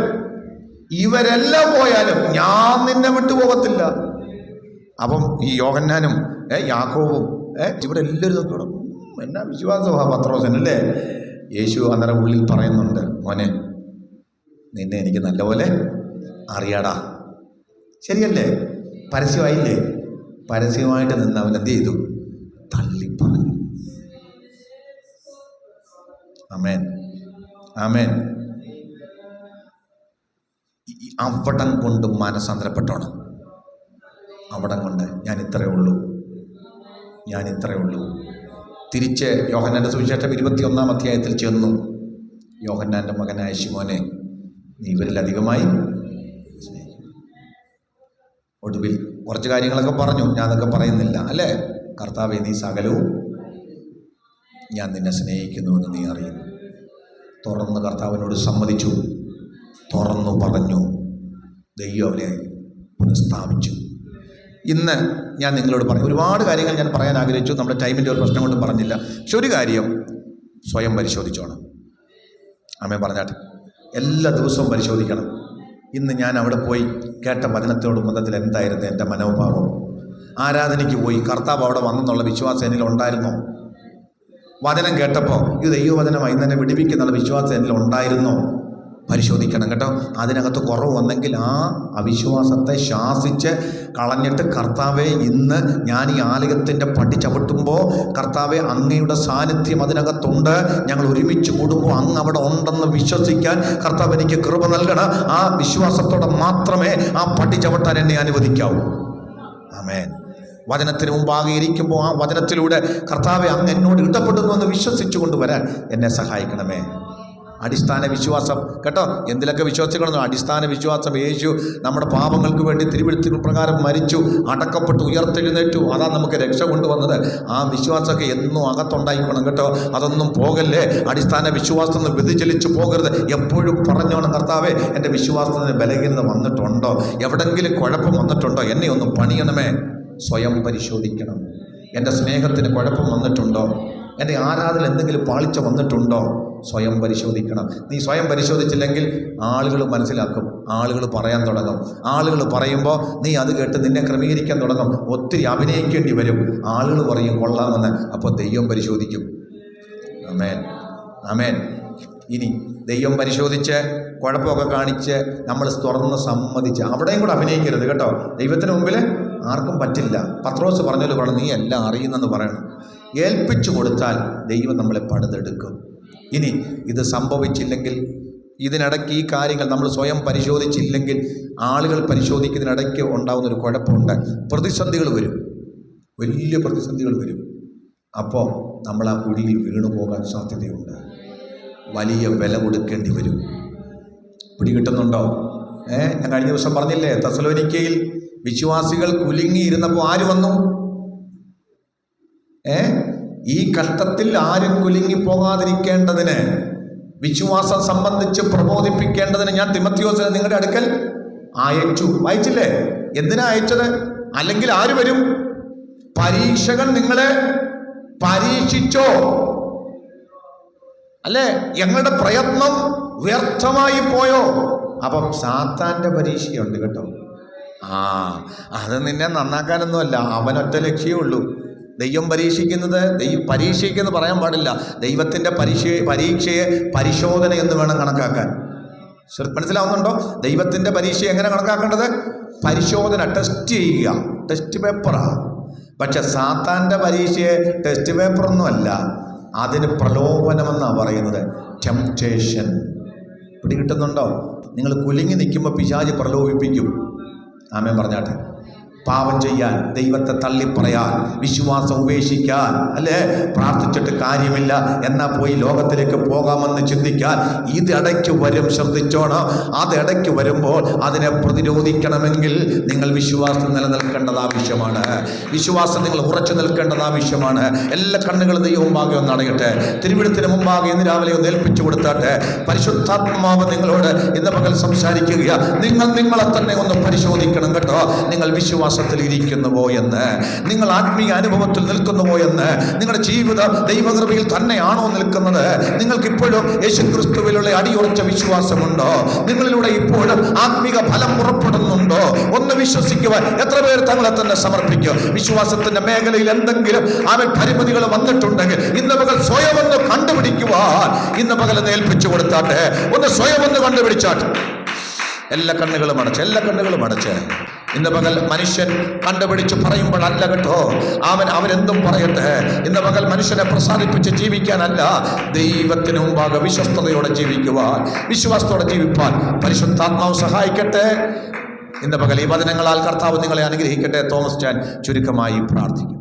[SPEAKER 1] ഇവരെല്ലാം പോയാലും ഞാൻ നിന്നെ വിട്ടുപോകത്തില്ല. അപ്പം ഈ യോഹന്നാനും യാക്കോവും ഇവിടെ എല്ലാവരും നോക്കണം എന്നാ വിശ്വാസമാണ് പത്രോസൻ അല്ലേ? യേശു അന്നേരം ഉള്ളിൽ പറയുന്നുണ്ട് മോനെ നിന്നെ എനിക്ക് നല്ലപോലെ അറിയാടാ. ശരിയല്ലേ? പരസ്യമായില്ലേ? പരസ്യമായിട്ട് നിന്ന് അവൻ എന്ത് ചെയ്തു? തള്ളി പറഞ്ഞു അമേൻ ആമേൻ. ഈ അവിടം കൊണ്ട് മനസ്സാന്തരപ്പെട്ടോണം അവിടം കൊണ്ട് ഞാൻ ഇത്രയേ ഉള്ളൂ. ഞാൻ ഇത്രയേ ഉള്ളൂ. തിരിച്ച് യോഹന്നാന്റെ സുവിശേഷം ഇരുപത്തിയൊന്നാം അധ്യായത്തിൽ ചെന്നു. യോഹന്നാന്റെ മകനായ ശിമോനെ നീ ഇവരിൽ അധികമായി ഒടുവിൽ കുറച്ച് കാര്യങ്ങളൊക്കെ പറഞ്ഞു. ഞാൻ അതൊക്കെ പറയുന്നില്ല അല്ലേ? കർത്താവെ നീ സകലവും ഞാൻ നിന്നെ സ്നേഹിക്കുന്നുവെന്ന് നീ അറിയുന്നു. തുറന്ന് കർത്താവിനോട് സമ്മതിച്ചു. തുറന്നു പറഞ്ഞു. ദൈവം അവനെ പുനഃസ്ഥാപിച്ചു. ഇന്ന് ഞാൻ നിങ്ങളോട് പറയും ഒരുപാട് കാര്യങ്ങൾ ഞാൻ പറയാൻ ആഗ്രഹിച്ചു. നമ്മുടെ ടൈമിന്റെ ഒരു പ്രശ്നം കൊണ്ട് പറഞ്ഞില്ല. പക്ഷെ ഒരു കാര്യം സ്വയം പരിശോധിച്ചോണം. അമ്മ പറഞ്ഞാട്ടെ എല്ലാ ദിവസവും പരിശോധിക്കണം. ഇന്ന് ഞാൻ അവിടെ പോയി കേട്ട വചനത്തോട് മതത്തിൽ എന്തായിരുന്നു എന്റെ മനോഭാവം? ആരാധനയ്ക്ക് പോയി? കർത്താവ് അവിടെ വന്നെന്നുള്ള വിശ്വാസം എന്നിൽ ഉണ്ടായിരുന്നോ? വചനം കേട്ടപ്പോൾ ഇത് ദൈവവചനമായി ഇന്ന് വിടിപ്പിക്കുന്നുള്ള വിശ്വാസം എന്നിൽ ഉണ്ടായിരുന്നോ? പരിശോധിക്കണം കേട്ടോ. അതിനകത്ത് കുറവ് വന്നെങ്കിൽ ആ അവിശ്വാസത്തെ ശാസിച്ച് കളഞ്ഞിട്ട് കർത്താവെ ഇന്ന് ഞാൻ ഈ ആലയത്തിന്റെ പടി ചവിട്ടുമ്പോൾ കർത്താവെ അങ്ങയുടെ സാന്നിധ്യം അതിനകത്തുണ്ട്. ഞങ്ങൾ ഒരുമിച്ച് കൂടുമ്പോൾ അങ്ങ് അവിടെ ഉണ്ടെന്ന് വിശ്വസിക്കാൻ കർത്താവ് എനിക്ക് കൃപ നൽകണം. ആ വിശ്വാസത്തോടെ മാത്രമേ ആ പടി ചവിട്ടാൻ എന്നെ അനുവദിക്കാവൂ. ആമേൻ. വചനത്തിന് മുമ്പാകെ ഇരിക്കുമ്പോൾ ആ വചനത്തിലൂടെ കർത്താവെ അങ്ങ് എന്നോട് ഇടപെടുന്നു എന്ന് വിശ്വസിച്ചു കൊണ്ടുവരാൻ എന്നെ സഹായിക്കണമേ. അടിസ്ഥാന വിശ്വാസം. കേട്ടോ? എന്തിലൊക്കെ വിശ്വസിക്കണമെന്നോ? അടിസ്ഥാന വിശ്വാസം. യേശു നമ്മുടെ പാപങ്ങൾക്ക് വേണ്ടി തിരുവഴുത്തിന് പ്രകാരം മരിച്ചു അടക്കപ്പെട്ടു ഉയർത്തെഴുന്നേറ്റു. അതാ നമുക്ക് രക്ഷ കൊണ്ടുവന്നത്. ആ വിശ്വാസമൊക്കെ എന്നും അകത്തുണ്ടായിക്കണം കേട്ടോ. അതൊന്നും പോകല്ലേ? അടിസ്ഥാന വിശ്വാസം വ്യതിചലിച്ചു പോകരുത്. എപ്പോഴും പറഞ്ഞോണം കർത്താവേ എന്റെ വിശ്വാസത്തിന് ബലഹീനത വന്നിട്ടുണ്ടോ? എവിടെങ്കിലും കുഴപ്പം വന്നിട്ടുണ്ടോ? എന്നെ ഒന്ന് പണിയണമേ. സ്വയം പരിശോധിക്കണം. എന്റെ സ്നേഹത്തിന് കുഴപ്പം വന്നിട്ടുണ്ടോ? എന്റെ ആരാധന എന്തെങ്കിലും പാളിച്ച വന്നിട്ടുണ്ടോ? സ്വയം പരിശോധിക്കണം. നീ സ്വയം പരിശോധിച്ചില്ലെങ്കിൽ ആളുകൾ മനസ്സിലാക്കും ആളുകൾ പറയാൻ തുടങ്ങും. ആളുകൾ പറയുമ്പോൾ നീ അത് കേട്ട് നിന്നെ ക്രമീകരിക്കാൻ തുടങ്ങും. ഒത്തിരി അഭിനയിക്കേണ്ടി വരും. ആളുകൾ പറയും കൊള്ളാമെന്ന്. അപ്പോൾ ദൈവം പരിശോധിക്കും. അമേൻ അമേൻ ഇനി ദൈവം പരിശോധിച്ച് കുഴപ്പമൊക്കെ കാണിച്ച് നമ്മൾ തുറന്ന് സമ്മതിച്ച് അവിടെയും കൂടെ അഭിനയിക്കരുത് കേട്ടോ. ദൈവത്തിന് മുമ്പിൽ ആർക്കും പറ്റില്ല. പത്രോസ് പറഞ്ഞല്ലോ പറഞ്ഞു നീ എല്ലാം അറിയുന്നെന്ന് പറയണം. ഏൽപ്പിച്ചു കൊടുത്താൽ ദൈവം നമ്മളെ പണിതെടുക്കും ഇനി ഇത് സംഭവിച്ചില്ലെങ്കിൽ ഇതിനിടയ്ക്ക് ഈ കാര്യങ്ങൾ നമ്മൾ സ്വയം പരിശോധിച്ചില്ലെങ്കിൽ ആളുകൾ പരിശോധിക്കുന്നതിനിടയ്ക്ക് ഉണ്ടാകുന്നൊരു കുഴപ്പമുണ്ട്. പ്രതിസന്ധികൾ വരും. വലിയ പ്രതിസന്ധികൾ വരും. അപ്പോൾ നമ്മൾ ആ കുഴിയിൽ വീണു പോകാൻ സാധ്യതയുണ്ട്. വലിയ വില കൊടുക്കേണ്ടി വരും. പിടി കിട്ടുന്നുണ്ടോ ഏ ഞാൻ കഴിഞ്ഞ ദിവസം പറഞ്ഞില്ലേ തസലോനിക്കയിൽ വിശ്വാസികൾ കുലുങ്ങിയിരുന്നപ്പോൾ ആര് വന്നു? ഏ? ഈ കഷ്ടത്തിൽ ആരും കുലുങ്ങി പോകാതിരിക്കേണ്ടതിന് വിശ്വാസം സംബന്ധിച്ച് പ്രബോധിപ്പിക്കേണ്ടതിന് ഞാൻ തിമത്യോസിനെ നിങ്ങളുടെ അടുക്കൽ അയച്ചു. വായിച്ചില്ലേ എന്തിനാ അയച്ചത്? അല്ലെങ്കിൽ ആര് വരും? പരീക്ഷകൻ നിങ്ങളെ പരീക്ഷിച്ചോ? അല്ലേ? ഞങ്ങളുടെ പ്രയത്നം വ്യർത്ഥമായി പോയോ? അപ്പം സാത്താന്റെ പരീക്ഷയുണ്ട് കേട്ടോ. ആ അത് നിന്നെ നന്നാക്കാനൊന്നുമല്ല. അവനൊറ്റ ലക്ഷ്യമേ ഉള്ളൂ. ദൈവം പരീക്ഷിക്കുന്നത് ദൈവം പരീക്ഷയ്ക്കെന്ന് പറയാൻ പാടില്ല. ദൈവത്തിന്റെ പരീക്ഷ പരീക്ഷയെ പരിശോധന എന്ന് വേണം കണക്കാക്കാൻ. മനസ്സിലാവുന്നുണ്ടോ? ദൈവത്തിന്റെ പരീക്ഷ എങ്ങനെ കണക്കാക്കേണ്ടത്? പരിശോധന ടെസ്റ്റ് ചെയ്യുക. ടെസ്റ്റ് പേപ്പറാണ് പക്ഷെ സാത്താന്റെ പരീക്ഷയെ ടെസ്റ്റ് പേപ്പറൊന്നുമല്ല അതിന് പ്രലോഭനമെന്നാണ് പറയുന്നത്. ടെംപ്റ്റേഷൻ പിടികിട്ടുന്നുണ്ടോ? നിങ്ങൾ കുലുങ്ങി നിൽക്കുമ്പോൾ പിശാജ് പ്രലോഭിപ്പിക്കും. ആമേൻ പറഞ്ഞാട്ടെ. പാപം ചെയ്യാൻ ദൈവത്തെ തള്ളിപ്പറയാൻ വിശ്വാസം ഉപേക്ഷിക്കാൻ അല്ലേ? പ്രാർത്ഥിച്ചിട്ട് കാര്യമില്ല എന്നാൽ പോയി ലോകത്തിലേക്ക് പോകാമെന്ന് ചിന്തിക്കാൻ ഇതിടയ്ക്ക് വരും ശ്രദ്ധിച്ചോണം. അതിടയ്ക്ക് വരുമ്പോൾ അതിനെ പ്രതിരോധിക്കണമെങ്കിൽ നിങ്ങൾ വിശ്വാസം നിലനിൽക്കേണ്ടത് ആവശ്യമാണ്. വിശ്വാസം നിങ്ങൾ ഉറച്ചു നിൽക്കേണ്ടത് ആവശ്യമാണ്. എല്ലാ കണ്ണുകളും ദൈവം മുമ്പാകെ ഒന്ന് അടയട്ടെ. തിരുവിടത്തിന് മുമ്പാകെ ഇന്ന് രാവിലെ ഒന്ന് ഏൽപ്പിച്ചു കൊടുത്താട്ടെ. പരിശുദ്ധാത്മാവ് നിങ്ങളോട് ഇന്ന് പകൽ സംസാരിക്കുക നിങ്ങൾ നിങ്ങളെ തന്നെ ഒന്ന് പരിശോധിക്കണം കേട്ടോ. നിങ്ങൾ വിശ്വാസത്തിൽ ഇരിക്കുന്നുവോ എന്ന് നിങ്ങൾ ആത്മീയ അനുഭവത്തിൽ നിൽക്കുന്നുവോ എന്ന് നിങ്ങളുടെ ജീവിത ദൈവകൃപയിൽ തന്നെയാണോ നിൽക്കുന്നത്? നിങ്ങൾക്ക് ഇപ്പോഴും യേശുക്രിസ്തുവിലുള്ള അടിയുറച്ച വിശ്വാസമുണ്ടോ? നിങ്ങളിലൂടെ ഇപ്പോഴും ആത്മീക ഫലം പുറപ്പെടുന്നുണ്ടോ? ഒന്ന് വിശ്വസിക്കുവാൻ എത്ര പേർ തങ്ങളെ തന്നെ സമർപ്പിക്കും? വിശ്വാസത്തിന്റെ മേഖലയിൽ എന്തെങ്കിലും അവൻ പരിമിതികൾ വന്നിട്ടുണ്ടെങ്കിൽ ഇന്ന് പകൽ സ്വയം ഒന്ന് കണ്ടുപിടിക്കുവാൻ ഇന്ന് പകൽ ഏൽപ്പിച്ചു കൊടുത്താട്ടെ. ഒന്ന് സ്വയം ഒന്ന് കണ്ടുപിടിച്ചാട്ടെ. എല്ലാ കണ്ണുകളും അടച്ച് എല്ലാ കണ്ണുകളും അടച്ച്. ഇന്ന് പകൽ മനുഷ്യൻ കണ്ടുപിടിച്ച് പറയുമ്പോഴല്ല കേട്ടോ. അവൻ അവരെന്തും പറയട്ടെ. ഇന്ന് പകൽ മനുഷ്യനെ പ്രസാദിപ്പിച്ച് ജീവിക്കാനല്ല ദൈവത്തിന് മുമ്പാകെ വിശ്വസ്തയോടെ ജീവിക്കുവാൻ വിശ്വാസത്തോടെ ജീവിപ്പാൻ പരിശുദ്ധാത്മാവ് സഹായിക്കട്ടെ. ഇന്ന് പകൽ ഈ വചനങ്ങളാൽ കർത്താവ് നിങ്ങളെ അനുഗ്രഹിക്കട്ടെ തോമസ് ചാൻ ചുരുക്കമായി പ്രാർത്ഥിക്കും